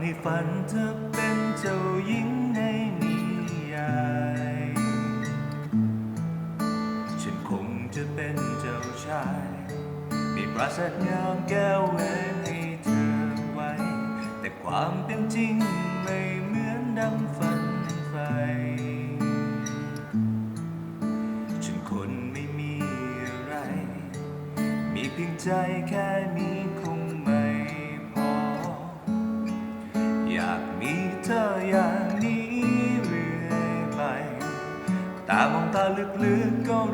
ในฝันเธอเป็นเจ้าหญิงในนิยาย ฉันคงจะเป็นเจ้าชาย มีปราสาทงามแก้วแหวนให้เธอไว้ แต่ความเป็นจริงไม่เหมือนดังฝันใฝ่ฉันคนไม่มีอะไร มีเพียงใจแค่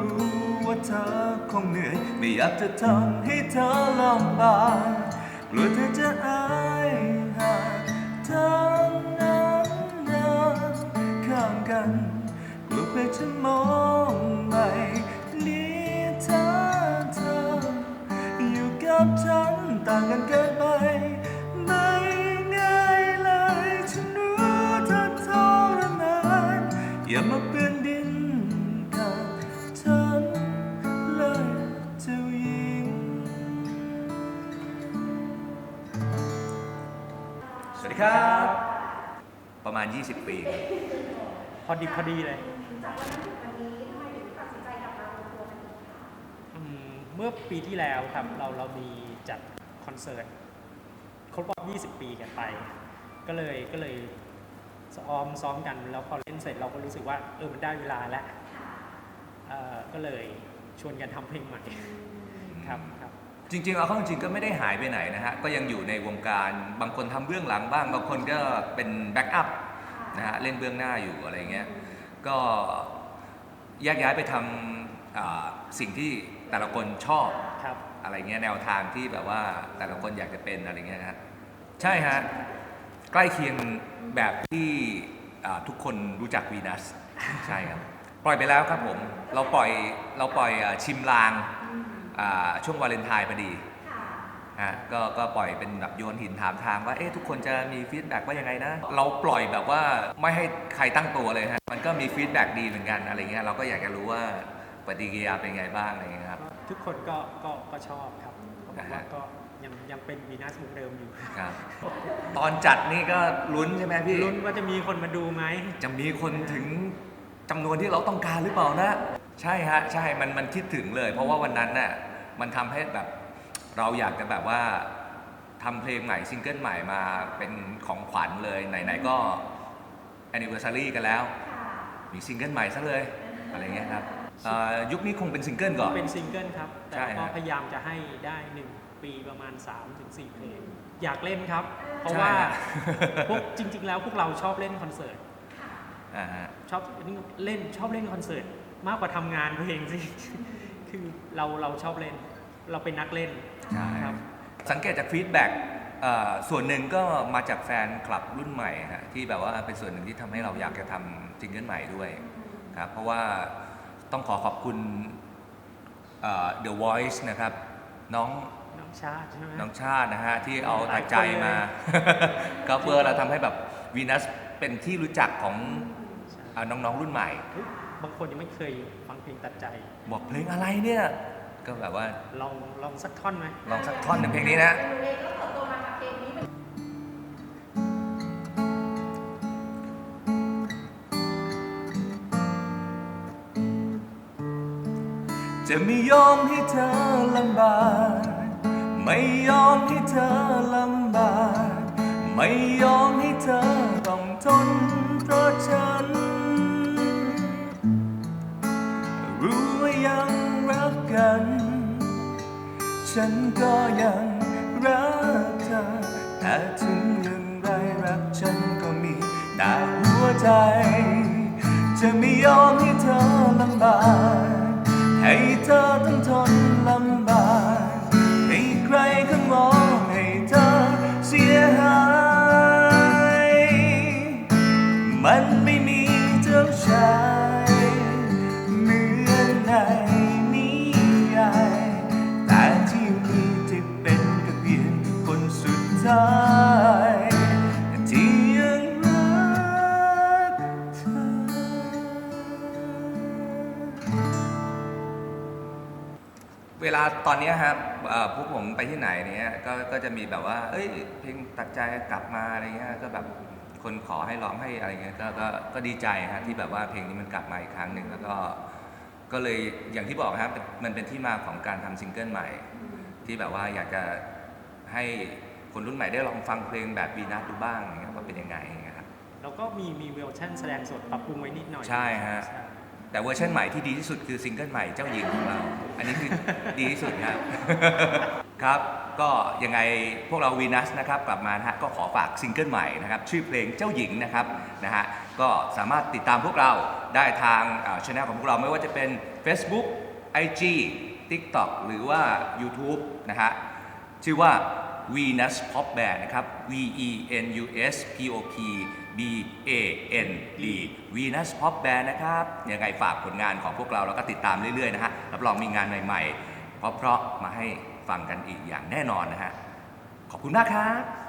รู้ว่าเธอคงเหนื่อย ไม่อยากจะทำให้เธอลำบากกลัวเธอจะอายหากเธอนั้นเดินข้ามกันกลัวเพื่อมองไม่เลียเธอเธออยู่กับฉันต่างกันเกินไปไม่ง่ายเลยฉันรู้เธอทรมานอย่ามาเปื้อนดิ ดีครับ ประมาณ 20 ปีครับพอดีพอดีเลยอืมเมื่อปีที่แล้วครับเราเรามีจัดคอนเสิร์ตครบรอบ 20 ปีกันไป ก็เลยก็เลยซ้อมซ้อมกัน แล้วพอเล่นเสร็จเราก็รู้สึกว่าเออมันได้เวลาแล้วเอ่อก็เลยชวนกันทำเพลงใหม่ครับครับ จริงๆเอาเข้าจริงๆก็ไม่ได้หายไปไหนนะฮะก็ยังอยู่ในวงการบางคนทำเบื้องหลังบ้างบางคนก็เป็นแบ็กอัพนะฮะเล่นเบื้องหน้าอยู่อะไรเงี้ยก็แยกย้ายไปทำอ่าสิ่งที่แต่ละคนชอบ ครับ อะไรเงี้ยแนวทางที่แบบว่าแต่ละคนอยากจะเป็นอะไรเงี้ยนะฮะใช่ฮะใกล้เคียงแบบที่อ่าทุกคนรู้จักวีนัส ใช่ครับ ปล่อยไปแล้วครับผม เราปล่อยเราปล่อยอ่าชิมลางอ่า ช่วงวาเลนไทน์พอดีฮะก็ก็ปล่อยเป็นแบบโยนหินถามทางว่าเอ๊ะทุกคนจะมีฟีดแบ็กว่ายังไงนะ เราปล่อยแบบว่าไม่ให้ใครตั้งตัวเลยฮะมันก็มีฟีดแบ็กดีเหมือนกันอะไรเงี้ยเราก็อยากจะรู้ว่าปฏิกิริยาเป็นไงบ้างอะไรเงี้ยครับก็ทุกคนก็ก็ก็ชอบครับเขาบอกว่านะฮะก็ยังยังเป็นวีนัสเหมือนเดิมอยู่ครับ ตอนจัดนี่ก็ลุ้นใช่ไหมพี่ลุ้นว่าจะมีคนมาดูไหมจะมีคนถึงจำนวนที่เราต้องการหรือเปล่านะ ใช่ฮะใช่มันมันคิดถึงเลย เพราะว่าวันนั้นน่ะมันทำให้แบบเราอยากจะแบบว่าทำเพลงใหม่ซิงเกิลใหม่มาเป็นของขวัญเลย ไหน ๆ ก็ anniversary กันแล้วมีซิงเกิลใหม่ซะเลย อะไรเงี้ยครับเอ่อยุคนี้คงเป็นซิงเกิลก่อน เป็นซิงเกิลครับ แต่ใช่ก็ฮะพยายามจะให้ได้ 1 ปีประมาณ 3-4 เพลง อยากเล่นครับ เพราะใช่ว่าฮะ พวกจริง ๆ แล้วพวกเราชอบเล่นคอนเสิร์ตอ่าฮะ ชอบเล่นชอบเล่นคอนเสิร์ต มากกว่าทำงานเพลงสิคือเราเราชอบเล่น เราเป็นนักเล่นใช่ครับสังเกตจากฟีดแบ็กส่วนหนึ่งก็มาจากแฟนคลับรุ่นใหม่ฮะที่แบบว่าเป็นส่วนหนึ่งที่ทำให้เราอยากจะทำซิงเกิลใหม่ด้วยครับเพราะว่าต้องขอขอบคุณเอ่อ The Voice นะครับ น้องน้องชาติใช่ไหมน้องชาตินะฮะที่เอาหแต่ลายคนใจมาก็เพื่อเราทำให้แบบวีนัสเป็นที่รู้จักของใช่อ่าน้องๆรุ่นใหม่เฮ้ย บางคนยังไม่เคยฟังเพลงตัดใจ บอกเพลงอะไรเนี่ย ก็แบบว่าลองลองสักท่อนไหมลองสักท่อนหนึ่งเพลงนี้นะ จะไม่ยอมให้เธอลำบากไม่ยอมให้เธอลำบากไม่ยอมให้เธอต้องทนเพราะฉัน กัน ฉันก็ยังรักเธอ แต่ถึงอย่างไรรักฉันก็มีแต่หัวใจ จะไม่ยอมให้เธอลำบาก ให้เธอต้องทนลำบาก ให้ใครข้ามอง สุดท้ายที่ยังรักเธอ เวลาตอนเนี้ยครับเอ่อพวกผมไปที่ไหนเนี้ยก็ก็จะมีแบบว่า เอ้ยเพลงตัดใจกลับมาอะไรเงี้ยก็แบบคนขอให้ร้องให้อะไรเงี้ยก็ก็ก็ดีใจฮะที่แบบว่าเพลงนี้มันกลับมาอีกครั้งหนึ่งแล้วก็ ก็เลยอย่างที่บอกครับมันเป็นที่มาของการทำซิงเกิลใหม่ ที่แบบว่าอยากจะให้ คนรุ่นใหม่ได้ลองฟังเพลงแบบบีนัทดูบ้างอย่างเงี้ยว่าเป็นยังไงอย่างเงี้ยครับแล้วก็มีมีเวอร์ชันแสดงสดปรับปรุงไว้นิดหน่อยใช่ฮะ แต่เวอร์ชันใหม่ที่ดีที่สุดคือซิงเกิลใหม่เจ้าหญิงของเรา อันนี้คือ ดีที่สุดครับ ครับ ก็ยังไงพวกเราวีนัสนะครับกลับมานะฮะก็ขอฝากซิงเกิลใหม่นะครับ ชื่อเพลงเจ้าหญิงนะครับนะฮะก็สามารถติดตามพวกเราได้ทางช่องของพวกเราไม่ว่าจะเป็น Facebook IG TikTok หรือว่า YouTube นะฮะ ชื่อว่า Venus Pop Band นะครับ V E N U S P O P B A N D Venus Pop Band นะครับยังไงฝากผลงานของพวกเราแล้วก็ติดตามเรื่อยๆนะฮะรับรองมีงานใหม่ๆ เพราะๆมาให้ฟังกันอีกอย่างแน่นอนนะฮะขอบคุณมากครับ